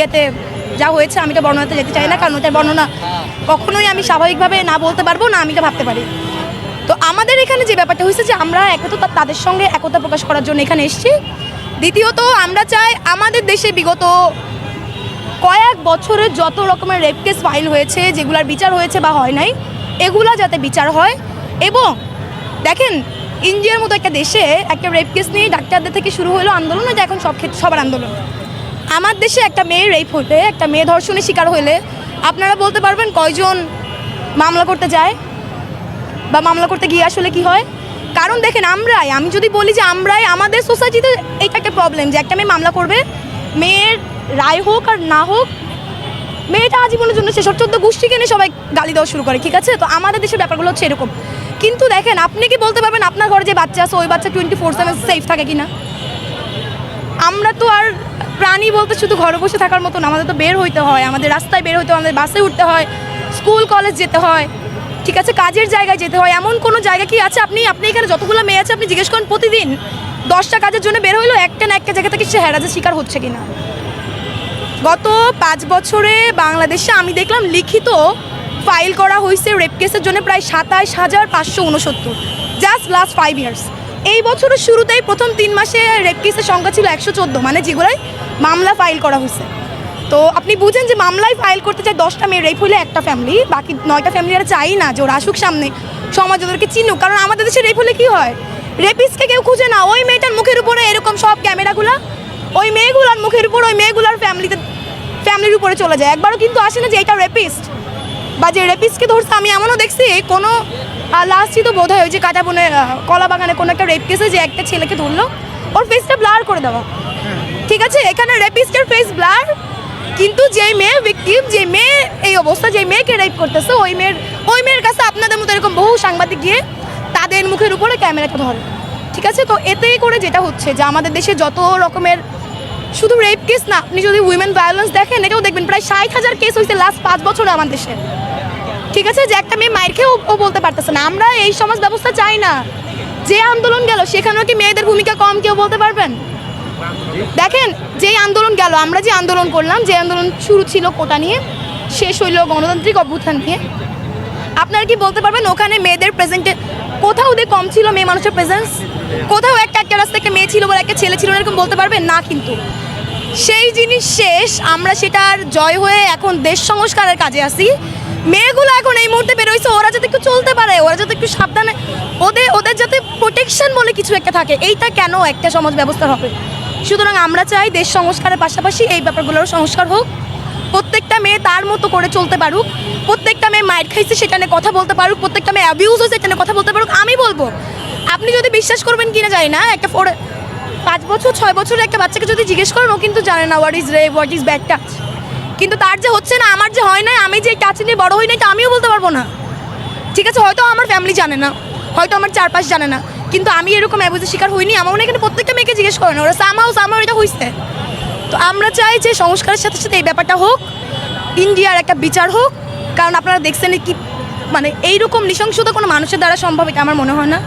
মিডিয়াতে যা হয়েছে, আমি এটা বর্ণনাতে যেতে চাই না, কারণ ওটার বর্ণনা কখনোই আমি স্বাভাবিকভাবে না বলতে পারব, না আমি এটা ভাবতে পারি। তো আমাদের এখানে যে ব্যাপারটা হয়েছে যে আমরা একত তাদের সঙ্গে একতা প্রকাশ করার জন্য এখানে এসেছি। দ্বিতীয়ত, আমরা চাই আমাদের দেশে বিগত কয়েক বছরে যত রকমের রেপ কেস ফাইল হয়েছে, যেগুলার বিচার হয়েছে বা হয় নাই, এগুলা যাতে বিচার হয় এবং দেখেন ইন্ডিয়ার মতো একটা দেশে একটা রেপ কেস নিয়ে ডাক্তারদের থেকে শুরু হলো আন্দোলন, এটা এখন সব ক্ষেত্রে সবার আন্দোলন। আমার দেশে একটা মেয়ে রেপ হলে, একটা মেয়ে ধর্ষণের শিকার হলে আপনারা বলতে পারবেন কয়জন মামলা করতে যায় বা মামলা করতে গিয়ে আসলে কি হয়? কারণ দেখেন, আমরাই, আমি যদি বলি যে আমরাই, আমাদের সোসাইটিতে এটা একটা প্রবলেম যে একটা মেয়ে মামলা করবে, মেয়ের রায় হোক আর না হোক, মেয়েটা আজীবনের জন্য সেসব চোদ্দ গোষ্ঠীকে নিয়ে সবাই গালি দেওয়া শুরু করে, ঠিক আছে? তো আমাদের দেশের ব্যাপারগুলো হচ্ছে এরকম। কিন্তু দেখেন, আপনি কি বলতে পারবেন আপনার ঘরে যে বাচ্চা আছে, ওই বাচ্চা টোয়েন্টি ফোর সেভেন সেফ থাকে কিনা? আমরা তো আর প্রাণী বলতে শুধু ঘরে বসে থাকার মতন আমাদের তো বের হইতে হয়, আমাদের রাস্তায় বের হইতে হয়, আমাদের বাসে উঠতে হয়, স্কুল, কলেজ যেতে হয়, ঠিক আছে, কাজের জায়গায় যেতে হয়, এমন কোনো জায়গা কি আছে আপনি আপনি এখানে যতগুলো মেয়ে আছে আপনি জিজ্ঞেস করেন প্রতিদিন দশটা কাজের জন্য বের হইল, একটা না একটা জায়গা থেকে সে হ্যারাজের শিকার হচ্ছে কিনা? গত পাঁচ বছরে বাংলাদেশে আমি দেখলাম লিখিত ফাইল করা হয়েছে রেপ কেসের জন্য প্রায় সাতাশ হাজার পাঁচশো উনসত্তর জাস্ট লাস্ট ফাইভ ইয়ার্স এই বছরের শুরুতেই প্রথম তিন মাসে রেপ কেসের সংখ্যা ছিল একশো চোদ্দ মানে যেগুলোয় মামলা ফাইল করা হয়েছে। তো আপনি বুঝেন যে মামলায় ফাইল করতে চায় দশটা মেয়ে রেপ হলে একটা ফ্যামিলি বাকি নয়টা ফ্যামিলি আর চাই না যে ওরা আসুক সামনে, সমাজ ওদেরকে চিনুক, কারণ আমাদের দেশে রেপ হলে কী হয়? রেপিসকে কেউ খুঁজে না, ওই মেয়েটার মুখের উপরে এরকম সব ক্যামেরাগুলো, ওই মেয়েগুলোর মুখের উপর, ওই মেয়েগুলোর ফ্যামিলিতে ফ্যামিলির উপরে চলে যায়। একবারও কিন্তু আসে না যে এটা রেপিস্ট বা যে রেপিস্টকে ধরছে, আমি এমনও দেখছি কোনো লাস্টই তো বোধ হয় ওই যে কাটা বনে কলা বাগানে কোনো একটা রেপ কেসে যে একটা ছেলেকে ধরলো, ওর ফেসটা ব্লার করে দেওয়া ঠিক আছে? এখানে রেপিস্টের ফেস ব্লার কিন্তু যে মেয়ে ভিকটিম যে মেয়ে এই অবস্থা যে মেয়েকে রেপ করতেছে, ওই মেয়ের ওই মেয়ের কাছে আপনাদের মতো এরকম বহু সাংবাদিক গিয়ে তাদের মুখের উপরে ক্যামেরাটা ধরে। ঠিক আছে? তো এতেই করে যেটা হচ্ছে যে আমাদের দেশে যত রকমের শুধু রেপ কেস না, আপনি যদি উইমেন ভায়োলেন্স দেখেন, এটাও দেখবেন, প্রায় ষাট হাজার কেস হয়েছে লাস্ট পাঁচ বছরে আমার দেশে। ঠিক আছে, যে একটা মেয়ে মায়ের খেয়েও ও বলতে পারতেছে না। আমরা এই সমাজ ব্যবস্থা চাই না। যে আন্দোলন গেল, সেখানেও কি মেয়েদের ভূমিকা কম কেউ বলতে পারবেন? দেখেন, যেই আন্দোলন গেল, আমরা যে আন্দোলন করলাম, যে আন্দোলন শুরু ছিল কোটা নিয়ে, শেষ হইল গণতান্ত্রিক অভ্যুত্থান নিয়ে। আপনারা কি বলতে পারবেন, ওখানে মেয়েদের প্রেজেন্টে কোথাও ওদের কম ছিল মেয়ে মানুষের প্রেজেন্স কোথাও একটা একটা রাস্তা একটা মেয়ে ছিল বলে একটা ছেলে ছিল এরকম বলতে পারবেন? না কিন্তু। সেই জিনিস শেষ, আমরা সেটার জয় হয়ে এখন দেশ সংস্কারের কাজে আসি। মেয়েগুলো এখন এই মুহূর্তে বেরোইছে ওরা যাতে একটু চলতে পারে, ওরা যাতে একটু সাবধানে, ওদের ওদের যাতে প্রোটেকশন বলে কিছু একটা থাকে, এইটা কেন একটা সমাজ ব্যবস্থা হবে? সুতরাং আমরা চাই দেশ সংস্কারের পাশাপাশি এই ব্যাপারগুলোরও সংস্কার হোক। প্রত্যেকটা মেয়ে তার মতো করে চলতে পারুক, প্রত্যেকটা মেয়ে মাইর খাইছে সেটা নিয়ে কথা বলতে পারুক, প্রত্যেকটা মেয়ে অ্যাবিউজ হয়েছে সেটা নিয়ে কথা বলতে পারুক, আমি বলব, আপনি যদি বিশ্বাস করবেন কিনা জানি না, একটা ফোর পাঁচ বছর, ছয় বছরের একটা বাচ্চাকে যদি জিজ্ঞেস করেন, ও কিন্তু জানে না what is ray what is bad touch কিন্তু তার যে হচ্ছে না, আমার যে হয় না আমি যে টাচ নিয়ে বড় হই না এটা আমিও বলতে পারব না। ঠিক আছে, হয়তো আমার ফ্যামিলি জানে না, হয়তো আমার চারপাশ জানে না, কিন্তু আমি এরকম অ্যাবুজের শিকার হইনি। আমার মনে এখানে প্রত্যেকটা মেয়েকে জিজ্ঞেস করে না ওরা সামাও সামাও এটা হইছে। তো আমরা চাই যে সংস্কারের সাথে সাথে এই ব্যাপারটা হোক, ইন্ডিয়ার একটা বিচার হোক, কারণ আপনারা দেখছেন কি মানে এইরকম নৃশংসতা কোনো মানুষের দ্বারা সম্ভব এটা আমার মনে হয় না।